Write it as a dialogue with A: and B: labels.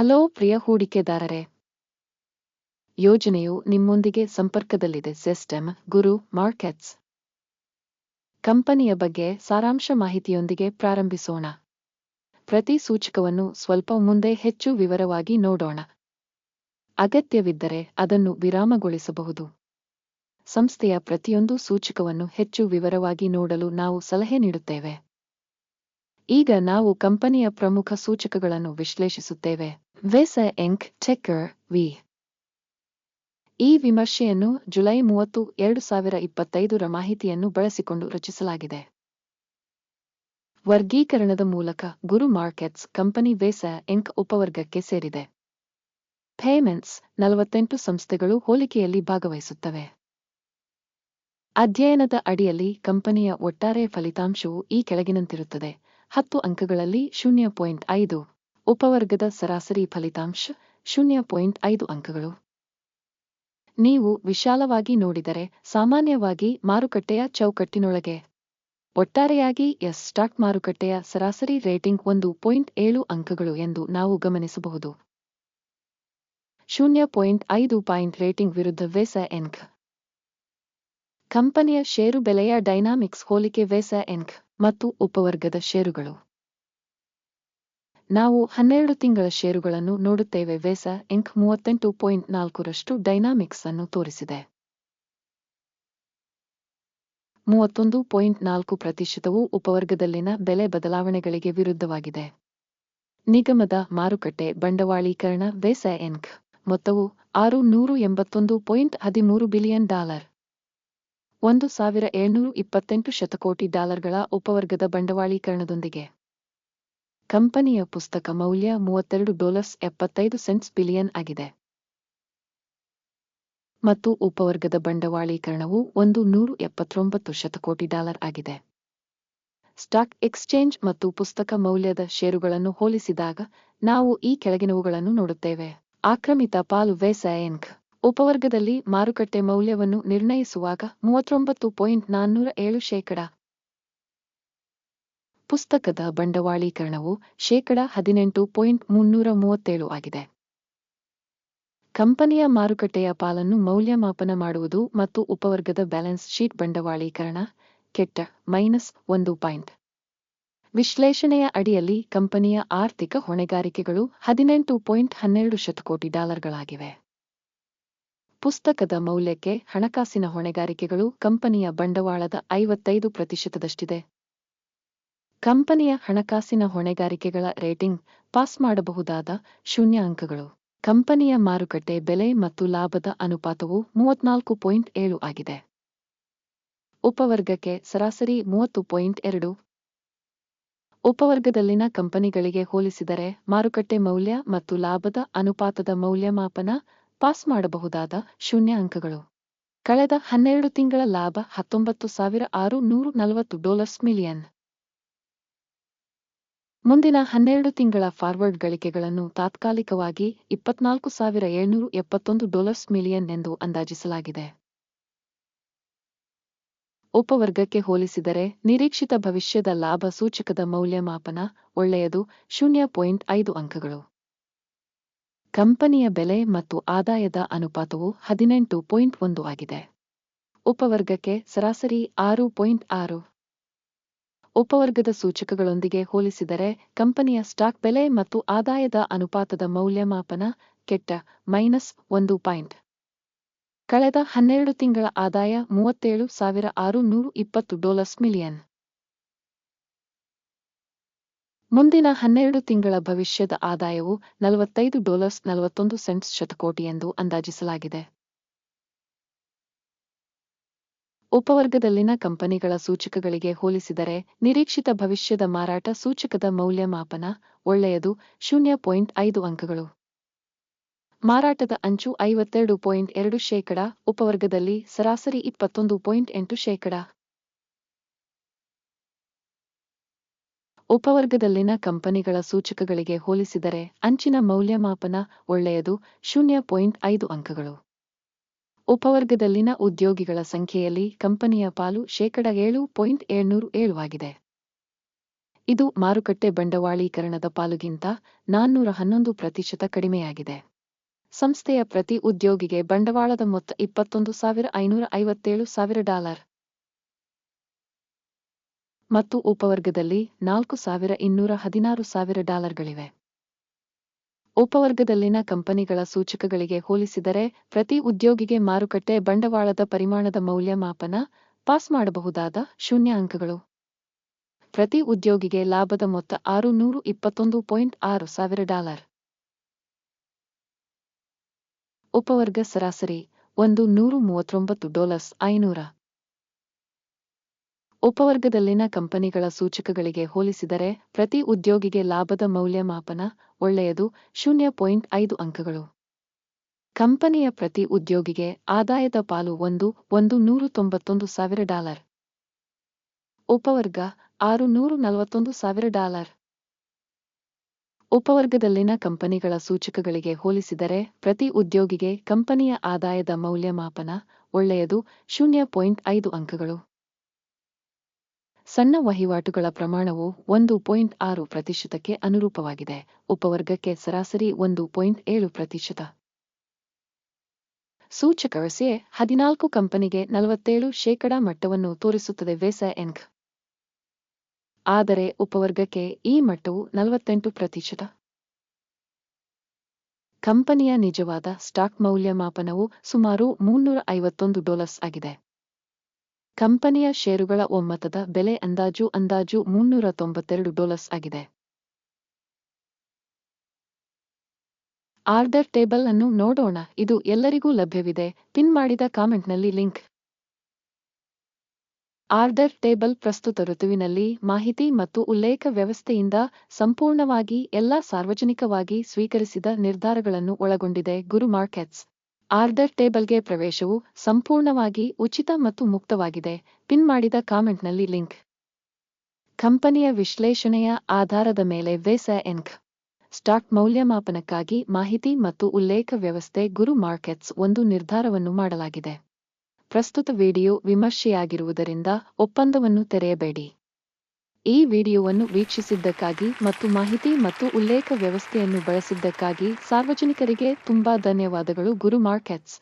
A: Hello ಪ್ರಿಯ ಹೂಡಿಕೆದಾರರೇ. ಯೋಜನೆಯು ನಿಮ್ಮೊಂದಿಗೆ ಸಂಪರ್ಕದಲ್ಲಿದೆ, system, ಗುರು, markets. ಕಂಪನಿಯ ಬಗ್ಗೆ ಸಾರಾಂಶ ಮಾಹಿತಿಯೊಂದಿಗೆ ಪ್ರಾರಂಭಿಸೋಣ. ಪ್ರತಿ ಸೂಚಕವನ್ನು ಸ್ವಲ್ಪ ಮುಂದೆ ಹೆಚ್ಚು ವಿವರವಾಗಿ ನೋಡೋಣ. ಅಗತ್ಯವಿದ್ದರೆ ಅದನ್ನು ವಿರಾಮಗೊಳಿಸಬಹುದು. ಸಂಸ್ಥೆಯ ಪ್ರತಿಯೊಂದು ಸೂಚಕವನ್ನು ಹೆಚ್ಚು ವಿವರವಾಗಿ ನೋಡಲು ನಾವು ಸಲಹೆ ನೀಡುತ್ತೇವೆ. ಈಗ ನಾವು ಕಂಪನಿಯ ಪ್ರಮುಖ ಸೂಚಕಗಳನ್ನು ವಿಶ್ಲೇಷಿಸುತ್ತೇವೆ. ವೆಸ ಎಂಕ್ ಟೆಕ್ಕರ್ ವಿ ಈ ವಿಮರ್ಶೆಯನ್ನು ಜುಲೈ ಮೂವತ್ತು, ಎರಡು ಸಾವಿರ ಇಪ್ಪತ್ತೈದರ ಮಾಹಿತಿಯನ್ನು ಬಳಸಿಕೊಂಡು ರಚಿಸಲಾಗಿದೆ. ವರ್ಗೀಕರಣದ ಮೂಲಕ ಗುರು ಮಾರ್ಕೆಟ್ಸ್ ಕಂಪನಿ ವೇಸ ಎಂಕ್ ಉಪವರ್ಗಕ್ಕೆ ಸೇರಿದೆ. ಪೇಮೆಂಟ್ಸ್ ನಲವತ್ತೆಂಟು ಸಂಸ್ಥೆಗಳು ಹೋಲಿಕೆಯಲ್ಲಿ ಭಾಗವಹಿಸುತ್ತವೆ. ಅಧ್ಯಯನದ ಅಡಿಯಲ್ಲಿ ಕಂಪನಿಯ ಒಟ್ಟಾರೆ ಫಲಿತಾಂಶವು ಈ ಕೆಳಗಿನಂತಿರುತ್ತದೆ. ಹತ್ತು ಅಂಕಗಳಲ್ಲಿ ಶೂನ್ಯ ಪಾಯಿಂಟ್ ಐದು. ಉಪವರ್ಗದ ಸರಾಸರಿ ಫಲಿತಾಂಶ ಶೂನ್ಯ ಪಾಯಿಂಟ್ ಐದು ಅಂಕಗಳು. ನೀವು ವಿಶಾಲವಾಗಿ ನೋಡಿದರೆ ಸಾಮಾನ್ಯವಾಗಿ ಮಾರುಕಟ್ಟೆಯ ಚೌಕಟ್ಟಿನೊಳಗೆ. ಒಟ್ಟಾರೆಯಾಗಿ ಎಸ್ ಸ್ಟಾಕ್ ಮಾರುಕಟ್ಟೆಯ ಸರಾಸರಿ ರೇಟಿಂಗ್ ಒಂದು ಪಾಯಿಂಟ್ ಏಳು ಅಂಕಗಳು ಎಂದು ನಾವು ಗಮನಿಸಬಹುದು. ಶೂನ್ಯ ಪಾಯಿಂಟ್ ಐದು ಪಾಯಿಂಟ್ ರೇಟಿಂಗ್ ವಿರುದ್ಧ ವೇಸ ಎನ್ಕ್. ಕಂಪನಿಯ ಷೇರು ಬೆಲೆಯ ಡೈನಾಮಿಕ್ಸ್ ಹೋಲಿಕೆ ವೇಸ ಎನ್ಕ್. ಮತ್ತು ಉಪವರ್ಗದ ಷೇರುಗಳು. ನಾವು ಹನ್ನೆರಡು ತಿಂಗಳ ಷೇರುಗಳನ್ನು ನೋಡುತ್ತೇವೆ. ವೇಸ ಇಂಕ್ ಮೂವತ್ತೆಂಟು ಪಾಯಿಂಟ್ ನಾಲ್ಕರಷ್ಟು ಡೈನಾಮಿಕ್ಸ್ ಅನ್ನು ತೋರಿಸಿದೆ. ಮೂವತ್ತೊಂದು ಪಾಯಿಂಟ್ ನಾಲ್ಕು ಪ್ರತಿಶತವು ಉಪವರ್ಗದಲ್ಲಿನ ಬೆಲೆ ಬದಲಾವಣೆಗಳಿಗೆ ವಿರುದ್ಧವಾಗಿದೆ. ನಿಗಮದ ಮಾರುಕಟ್ಟೆ ಬಂಡವಾಳೀಕರಣ ವೇಸ ಎನ್ಕ್ ಮೊತ್ತವು ಆರು ನೂರು ಎಂಬತ್ತೊಂದು ಪಾಯಿಂಟ್ ಹದಿಮೂರು ಬಿಲಿಯನ್ ಡಾಲರ್. ಒಂದು ಸಾವಿರ ಏಳ್ನೂರು ಇಪ್ಪತ್ತೆಂಟು ಶತಕೋಟಿ ಡಾಲರ್ಗಳ ಉಪವರ್ಗದ ಬಂಡವಾಳೀಕರಣದೊಂದಿಗೆ. ಕಂಪನಿಯ ಪುಸ್ತಕ ಮೌಲ್ಯ ಮೂವತ್ತೆರಡು ಡಾಲರ್ಸ್ ಎಪ್ಪತ್ತೈದು ಸೆಂಟ್ಸ್ ಬಿಲಿಯನ್ ಆಗಿದೆ. ಮತ್ತು ಉಪವರ್ಗದ ಬಂಡವಾಳೀಕರಣವು ಒಂದು ನೂರು ಎಪ್ಪತ್ತೊಂಬತ್ತು ಶತಕೋಟಿ ಡಾಲರ್ ಆಗಿದೆ. ಸ್ಟಾಕ್ ಎಕ್ಸ್ಚೇಂಜ್ ಮತ್ತು ಪುಸ್ತಕ ಮೌಲ್ಯದ ಷೇರುಗಳನ್ನು ಹೋಲಿಸಿದಾಗ ನಾವು ಈ ಕೆಳಗಿನವುಗಳನ್ನು ನೋಡುತ್ತೇವೆ. ಆಕ್ರಮಿತ ಪಾಲು ವೇಸ ಎನ್ಕ್ ಉಪವರ್ಗದಲ್ಲಿ ಮಾರುಕಟ್ಟೆ ಮೌಲ್ಯವನ್ನು ನಿರ್ಣಯಿಸುವಾಗ ಮೂವತ್ತೊಂಬತ್ತು ಪಾಯಿಂಟ್ ನಾನ್ನೂರ ಏಳು ಶೇಕಡ. ಪುಸ್ತಕದ ಬಂಡವಾಳೀಕರಣವು ಶೇಕಡ ಹದಿನೆಂಟು ಪಾಯಿಂಟ್ ಮುನ್ನೂರ ಮೂವತ್ತೇಳು ಆಗಿದೆ. ಕಂಪನಿಯ ಮಾರುಕಟ್ಟೆಯ ಪಾಲನ್ನು ಮೌಲ್ಯಮಾಪನ ಮಾಡುವುದು ಮತ್ತು ಉಪವರ್ಗದ ಬ್ಯಾಲೆನ್ಸ್ ಶೀಟ್ ಬಂಡವಾಳೀಕರಣ ಕೆಟ್ಟ, ಮೈನಸ್ ಒಂದು ಪಾಯಿಂಟ್. ವಿಶ್ಲೇಷಣೆಯ ಅಡಿಯಲ್ಲಿ ಕಂಪನಿಯ ಆರ್ಥಿಕ ಹೊಣೆಗಾರಿಕೆಗಳು ಹದಿನೆಂಟು ಪಾಯಿಂಟ್ ಹನ್ನೆರಡು ಶತಕೋಟಿ ಡಾಲರ್ಗಳಾಗಿವೆ. ಪುಸ್ತಕದ ಮೌಲ್ಯಕ್ಕೆ ಹಣಕಾಸಿನ ಹೊಣೆಗಾರಿಕೆಗಳು ಕಂಪನಿಯ ಬಂಡವಾಳದ ಐವತ್ತೈದು ಪ್ರತಿಶತದಷ್ಟಿದೆ. ಕಂಪನಿಯ ಹಣಕಾಸಿನ ಹೊಣೆಗಾರಿಕೆಗಳ ರೇಟಿಂಗ್ ಪಾಸ್ ಮಾಡಬಹುದಾದ ಶೂನ್ಯ ಅಂಕಗಳು ಕಂಪನಿಯ ಮಾರುಕಟ್ಟೆ ಬೆಲೆ ಮತ್ತು ಲಾಭದ ಅನುಪಾತವು ಮೂವತ್ನಾಲ್ಕು ಪಾಯಿಂಟ್ ಏಳು ಆಗಿದೆ. ಉಪವರ್ಗಕ್ಕೆ ಸರಾಸರಿ ಮೂವತ್ತು ಪಾಯಿಂಟ್ ಎರಡು. ಉಪವರ್ಗದಲ್ಲಿನ ಕಂಪನಿಗಳಿಗೆ ಹೋಲಿಸಿದರೆ ಮಾರುಕಟ್ಟೆ ಮೌಲ್ಯ ಮತ್ತು ಲಾಭದ ಅನುಪಾತದ ಮೌಲ್ಯಮಾಪನ ಪಾಸ್ ಮಾಡಬಹುದಾದ ಶೂನ್ಯ ಅಂಕಗಳು. ಕಳೆದ ಹನ್ನೆರಡು ತಿಂಗಳ ಲಾಭ ಹತ್ತೊಂಬತ್ತು ಸಾವಿರ ಆರು ನೂರು ನಲವತ್ತು ಡಾಲರ್ಸ್ ಮಿಲಿಯನ್. ಮುಂದಿನ ಹನ್ನೆರಡು ತಿಂಗಳ ಫಾರ್ವರ್ಡ್ ಗಳಿಕೆಗಳನ್ನು ತಾತ್ಕಾಲಿಕವಾಗಿ ಇಪ್ಪತ್ನಾಲ್ಕು ಸಾವಿರ ಏಳ್ನೂರು ಎಪ್ಪತ್ತೊಂದು ಡಾಲರ್ಸ್ ಮಿಲಿಯನ್ ಎಂದು ಅಂದಾಜಿಸಲಾಗಿದೆ. ಉಪವರ್ಗಕ್ಕೆ ಹೋಲಿಸಿದರೆ ನಿರೀಕ್ಷಿತ ಭವಿಷ್ಯದ ಲಾಭ ಸೂಚಕದ ಮೌಲ್ಯಮಾಪನ ಒಳ್ಳೆಯದು ಶೂನ್ಯ ಪಾಯಿಂಟ್ ಐದು ಅಂಕಗಳು. ಕಂಪನಿಯ ಬೆಲೆ ಮತ್ತು ಆದಾಯದ ಅನುಪಾತವು ಹದಿನೆಂಟು ಪಾಯಿಂಟ್ ಒಂದು ಆಗಿದೆ. ಉಪವರ್ಗಕ್ಕೆ ಸರಾಸರಿ ಆರು ಪಾಯಿಂಟ್ ಆರು. ಉಪವರ್ಗದ ಸೂಚಕಗಳೊಂದಿಗೆ ಹೋಲಿಸಿದರೆ ಕಂಪನಿಯ ಸ್ಟಾಕ್ ಬೆಲೆ ಮತ್ತು ಆದಾಯದ ಅನುಪಾತದ ಮೌಲ್ಯಮಾಪನ ಕೆಟ್ಟ ಮೈನಸ್ ಒಂದು ಪಾಯಿಂಟ್. ಕಳೆದ ಹನ್ನೆರಡು ತಿಂಗಳ ಆದಾಯ ಮೂವತ್ತೇಳು ಸಾವಿರ ಆರು ನೂರು ಇಪ್ಪತ್ತು ಡಾಲರ್ಸ್ ಮಿಲಿಯನ್. ಮುಂದಿನ ಹನ್ನೆರಡು ತಿಂಗಳ ಭವಿಷ್ಯದ ಆದಾಯವು ನಲವತ್ತೈದು ಡಾಲರ್ಸ್ ನಲವತ್ತೊಂದು ಸೆಂಟ್ಸ್ ಶತಕೋಟಿ ಎಂದು ಅಂದಾಜಿಸಲಾಗಿದೆ. ಉಪವರ್ಗದಲ್ಲಿನ ಕಂಪನಿಗಳ ಸೂಚಕಗಳಿಗೆ ಹೋಲಿಸಿದರೆ ನಿರೀಕ್ಷಿತ ಭವಿಷ್ಯದ ಮಾರಾಟ ಸೂಚಕದ ಮೌಲ್ಯಮಾಪನ ಒಳ್ಳೆಯದು ಶೂನ್ಯ ಪಾಯಿಂಟ್ ಐದು ಅಂಕಗಳು. ಮಾರಾಟದ ಅಂಚು ಐವತ್ತೆರಡು ಪಾಯಿಂಟ್ ಎರಡು ಶೇಕಡ, ಉಪವರ್ಗದಲ್ಲಿ ಸರಾಸರಿ ಇಪ್ಪತ್ತೊಂದು ಪಾಯಿಂಟ್ ಎಂಟು ಶೇಕಡ. ಉಪವರ್ಗದಲ್ಲಿನ ಕಂಪನಿಗಳ ಸೂಚಕಗಳಿಗೆ ಹೋಲಿಸಿದರೆ ಅಂಚಿನ ಮೌಲ್ಯಮಾಪನ ಒಳ್ಳೆಯದು, ಶೂನ್ಯ ಪಾಯಿಂಟ್ ಐದು ಅಂಕಗಳು. ಉಪವರ್ಗದಲ್ಲಿನ ಉದ್ಯೋಗಿಗಳ ಸಂಖ್ಯೆಯಲ್ಲಿ ಕಂಪನಿಯ ಪಾಲು ಶೇಕಡ ಏಳು ಪಾಯಿಂಟ್ ಏಳ್ನೂರು ಏಳು ಆಗಿದೆ. ಇದು ಮಾರುಕಟ್ಟೆ ಬಂಡವಾಳೀಕರಣದ ಪಾಲುಗಿಂತ ನಾನ್ನೂರ ಹನ್ನೊಂದು ಪ್ರತಿಶತ ಕಡಿಮೆಯಾಗಿದೆ. ಸಂಸ್ಥೆಯ ಪ್ರತಿ ಉದ್ಯೋಗಿಗೆ ಬಂಡವಾಳದ ಮೊತ್ತ ಇಪ್ಪತ್ತೊಂದು ಸಾವಿರ ಐನೂರ ಐವತ್ತೇಳು ಸಾವಿರ ಡಾಲರ್. ಮತ್ತು ಉಪವರ್ಗದಲ್ಲಿ ನಾಲ್ಕು ಸಾವಿರ ಇನ್ನೂರ ಹದಿನಾರು ಸಾವಿರ ಡಾಲರ್ಗಳಿವೆ. ಉಪವರ್ಗದಲ್ಲಿನ ಕಂಪನಿಗಳ ಸೂಚಕಗಳಿಗೆ ಹೋಲಿಸಿದರೆ ಪ್ರತಿ ಉದ್ಯೋಗಿಗೆ ಮಾರುಕಟ್ಟೆ ಬಂಡವಾಳದ ಪರಿಮಾಣದ ಮೌಲ್ಯಮಾಪನ, ಪಾಸ್ ಮಾಡಬಹುದಾದ ಶೂನ್ಯ ಅಂಕಗಳು ಪ್ರತಿ ಉದ್ಯೋಗಿಗೆ ಲಾಭದ ಮೊತ್ತ ಆರು ನೂರು ಇಪ್ಪತ್ತೊಂದು ಪಾಯಿಂಟ್ ಆರು ಸಾವಿರ ಡಾಲರ್. ಉಪವರ್ಗ ಸರಾಸರಿ ಒಂದು ನೂರು ಮೂವತ್ತೊಂಬತ್ತು ಡಾಲರ್ಸ್ ಐನೂರ. ಉಪವರ್ಗದಲ್ಲಿನ ಕಂಪನಿಗಳ ಸೂಚಕಗಳಿಗೆ ಹೋಲಿಸಿದರೆ, ಪ್ರತಿ ಉದ್ಯೋಗಿಗೆ ಲಾಭದ ಮೌಲ್ಯಮಾಪನ ಒಳ್ಳೆಯದು, ಶೂನ್ಯ ಪಾಯಿಂಟ್ ಐದು ಅಂಕಗಳು. ಕಂಪನಿಯ ಪ್ರತಿ ಉದ್ಯೋಗಿಗೆ ಆದಾಯದ ಪಾಲು ಒಂದು ಒಂದು ನೂರು ತೊಂಬತ್ತೊಂದು ಸಾವಿರ ಡಾಲರ್. ಉಪವರ್ಗ ಆರು ನೂರು ನಲವತ್ತೊಂದು ಸಾವಿರ ಡಾಲರ್. ಉಪವರ್ಗದಲ್ಲಿನ ಕಂಪನಿಗಳ ಸೂಚಕಗಳಿಗೆ ಹೋಲಿಸಿದರೆ, ಪ್ರತಿ ಉದ್ಯೋಗಿಗೆ ಕಂಪನಿಯ ಆದಾಯದ ಮೌಲ್ಯಮಾಪನ ಒಳ್ಳೆಯದು, ಶೂನ್ಯ ಪಾಯಿಂಟ್ ಐದು ಅಂಕಗಳು. ಸಣ್ಣ ವಹಿವಾಟುಗಳ ಪ್ರಮಾಣವು ಒಂದು ಪಾಯಿಂಟ್ ಆರು ಪ್ರತಿಶತಕ್ಕೆ ಅನುರೂಪವಾಗಿದೆ. ಉಪವರ್ಗಕ್ಕೆ ಸರಾಸರಿ ಒಂದು ಪಾಯಿಂಟ್ ಏಳು ಪ್ರತಿಶತ. ಸೂಚಕ ಸಿ ಹದಿನಾಲ್ಕು ಕಂಪನಿಗೆ ನಲವತ್ತೇಳು ಶೇಕಡಾ ಮಟ್ಟವನ್ನು ತೋರಿಸುತ್ತದೆ ವೇಸ ಎನ್ಕ್. ಆದರೆ ಉಪವರ್ಗಕ್ಕೆ ಈ ಮಟ್ಟವು ನಲವತ್ತೆಂಟು ಪ್ರತಿಶತ. ಕಂಪನಿಯ ನಿಜವಾದ ಸ್ಟಾಕ್ ಮೌಲ್ಯಮಾಪನವು ಸುಮಾರು ಮುನ್ನೂರ ಐವತ್ತೊಂದು ಡಾಲರ್ಸ್ ಆಗಿದೆ. ಕಂಪನಿಯ ಷೇರುಗಳ ಒಮ್ಮತದ ಬೆಲೆ ಅಂದಾಜು ಅಂದಾಜು ಮುನ್ನೂರ ತೊಂಬತ್ತೆರಡು ಡಾಲರ್ಸ್ ಆಗಿದೆ. ಆರ್ಡರ್ ಟೇಬಲ್ ಅನ್ನು ನೋಡೋಣ, ಇದು ಎಲ್ಲರಿಗೂ ಲಭ್ಯವಿದೆ, ಪಿನ್ ಮಾಡಿದ ಕಾಮೆಂಟ್ನಲ್ಲಿ ಲಿಂಕ್. ಆರ್ಡರ್ ಟೇಬಲ್ ಪ್ರಸ್ತುತ ಋತುವಿನಲ್ಲಿ ಮಾಹಿತಿ ಮತ್ತು ಉಲ್ಲೇಖ ವ್ಯವಸ್ಥೆಯಿಂದ ಸಂಪೂರ್ಣವಾಗಿ, ಎಲ್ಲಾ ಸಾರ್ವಜನಿಕವಾಗಿ ಸ್ವೀಕರಿಸಿದ ನಿರ್ಧಾರಗಳನ್ನು ಒಳಗೊಂಡಿದೆ ಗುರು ಮಾರ್ಕೆಟ್ಸ್. ಆರ್ಡರ್ ಟೇಬಲ್ಗೆ ಪ್ರವೇಶವು ಸಂಪೂರ್ಣವಾಗಿ ಉಚಿತ ಮತ್ತು ಮುಕ್ತವಾಗಿದೆ. ಪಿನ್ ಮಾಡಿದ ಕಾಮೆಂಟ್ನಲ್ಲಿ ಲಿಂಕ್. ಕಂಪನಿಯ ವಿಶ್ಲೇಷಣೆಯ ಆಧಾರದ ಮೇಲೆ ವೇಸ ಎನ್ಕ್. ಸ್ಟಾಕ್ ಮೌಲ್ಯಮಾಪನಕ್ಕಾಗಿ ಮಾಹಿತಿ ಮತ್ತು ಉಲ್ಲೇಖ ವ್ಯವಸ್ಥೆ ಗುರು ಮಾರ್ಕೆಟ್ಸ್ ಒಂದು ನಿರ್ಧಾರವನ್ನು ಮಾಡಲಾಗಿದೆ. ಪ್ರಸ್ತುತ ವಿಡಿಯೋ ವಿಮರ್ಶೆಯಾಗಿರುವುದರಿಂದ ಒಪ್ಪಂದವನ್ನು ತೆರೆಯಬೇಡಿ. ಈ ವಿಡಿಯೋವನ್ನು ವೀಕ್ಷಿಸಿದ್ದಕ್ಕಾಗಿ ಮತ್ತು ಮಾಹಿತಿ ಮತ್ತು ಉಲ್ಲೇಖ ವ್ಯವಸ್ಥೆಯನ್ನು ಬಳಸಿದ್ದಕ್ಕಾಗಿ ಸಾರ್ವಜನಿಕರಿಗೆ ತುಂಬಾ ಧನ್ಯವಾದಗಳು ಗುರು ಮಾರ್ಕೆಟ್ಸ್